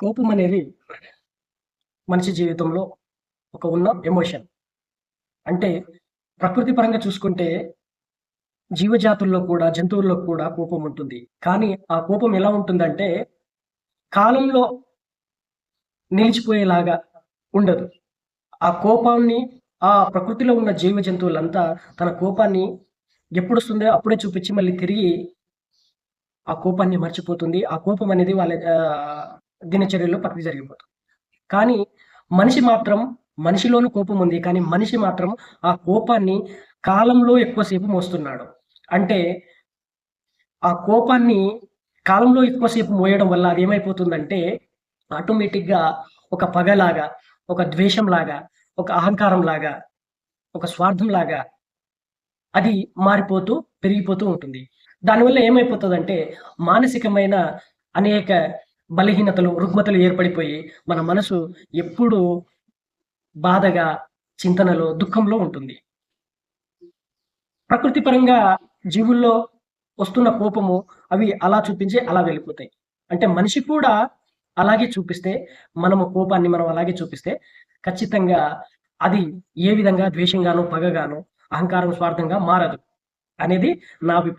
కోపం అనేది మనిషి జీవితంలో ఒక ఉన్న ఎమోషన్. అంటే ప్రకృతి పరంగా చూసుకుంటే జీవజాతుల్లో కూడా, జంతువుల్లో కూడా కోపం ఉంటుంది. కానీ ఆ కోపం ఎలా ఉంటుందంటే కాలంలో నిలిచిపోయేలాగా ఉండదు. ఆ కోపాన్ని ఆ ప్రకృతిలో ఉన్న జీవ జంతువులంతా తన కోపాన్ని ఎప్పుడొస్తుందో అప్పుడే చూపించి మళ్ళీ తిరిగి ఆ కోపాన్ని మర్చిపోతుంది. ఆ కోపం అనేది వాళ్ళ దినచర్యలో ప్రతి జరిగిపోతుంది. కానీ మనిషి మాత్రం మనిషిలోనూ కోపం ఉంది. కానీ మనిషి మాత్రం ఆ కోపాన్ని కాలంలో ఎక్కువసేపు మోస్తున్నాడు. అంటే ఆ కోపాన్ని కాలంలో ఎక్కువసేపు మోయడం వల్ల అది ఏమైపోతుందంటే ఆటోమేటిక్‌గా ఒక పగలాగా, ఒక ద్వేషంలాగా, ఒక అహంకారం లాగా ఒక స్వార్థం లాగా అది మారిపోతూ, పెరిగిపోతూ ఉంటుంది. దానివల్ల ఏమైపోతుందంటే మానసికమైన అనేక బలహీనతలు, రుగ్మతలు ఏర్పడిపోయి మన మనసు ఎప్పుడూ బాధగా, చింతనలో, దుఃఖంలో ఉంటుంది. ప్రకృతి పరంగా జీవుల్లో వస్తున్న కోపము అవి అలా చూపించి అలా వెళ్ళిపోతాయి. అంటే మనిషి కూడా అలాగే చూపిస్తే, మనము కోపాన్ని మనం అలాగే చూపిస్తే ఖచ్చితంగా అది ఏ విధంగా ద్వేషంగానో, పగగానో, అహంకారం, స్వార్థంగా మారదు అనేది నా అభిప్రాయం.